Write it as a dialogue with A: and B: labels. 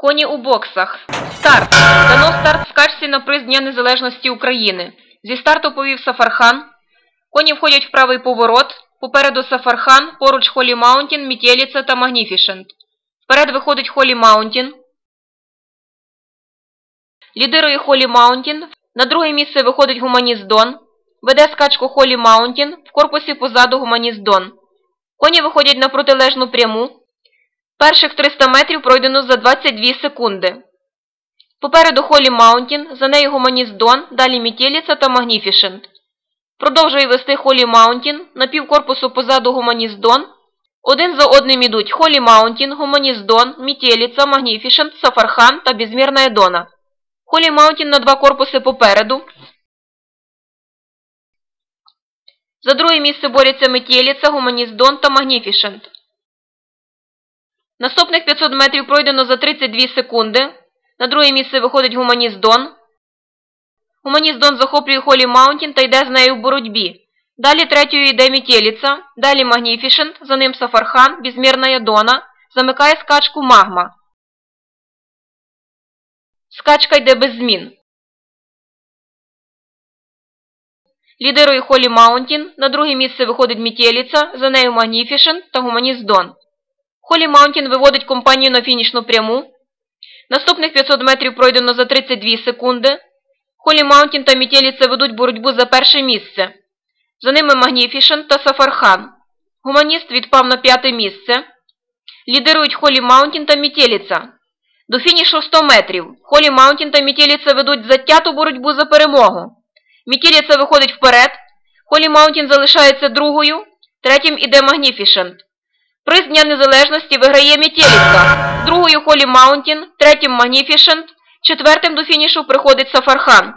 A: Коні у боксах. Старт. Дано старт скачці на приз Дня Незалежності України. Зі старту повів Сафархан. Коні входять в правий поворот. Попереду Сафархан, поруч Холі Маунтін, Мітєліца та Магніфішент. Вперед виходить Холі Маунтін. Лідирує Холі Маунтін. На друге місце виходить Гуманіст Дон. Веде скачку Холі Маунтін. В корпусі позаду Гуманіст Дон. Коні виходять на протилежну пряму. Перших 300 метрів пройдено за 22 секунди. Попереду Холі Маунтін, за нею Гуманіст Дон, далі Мітєліца та Магніфішент. Продовжує вести Холі Маунтін, на півкорпусу позаду Гуманіст Дон. Один за одним ідуть Холі Маунтін, Гуманіст Дон, Мітєліца, Магніфішент, Сафархан та Безмірна Едона. Холі Маунтін на два корпуси попереду. За друге місце борються Метєліца, Гуманіст Дон та Магніфішент. Наступних 500 метрів пройдено за 32 секунди. На друге місце виходить Гуманіст Дон. Гуманіст Дон захоплює Холі Маунтін та йде з нею в боротьбі. Далі третьою йде Мітєліца, далі Магніфішент, за ним Сафархан, Безмірна Ядона, замикає скачку Магма. Скачка йде без змін. Лідирує Холі Маунтін, на друге місце виходить Мітєліца, за нею Магніфішент та Гуманіст Дон. Холі Маунтін виводить компанію на фінішну пряму. Наступних 500 метрів пройдено за 32 секунди. Холі Маунтін та Мітєліца ведуть боротьбу за перше місце. За ними Магніфішент та Сафархан. Гуманіст відпав на п'яте місце. Лідирують Холі Маунтін та Мітєліца. До фінішу 100 метрів. Холі Маунтін та Мітєліца ведуть затяту боротьбу за перемогу. Мітєліца виходить вперед. Холі Маунтін залишається другою. Третім іде Магніфішент. Приз Дня Незалежності виграє Мітєлівка, Другою Холі Маунтін, третім Магніфішент, четвертим до фінішу приходить Сафархан.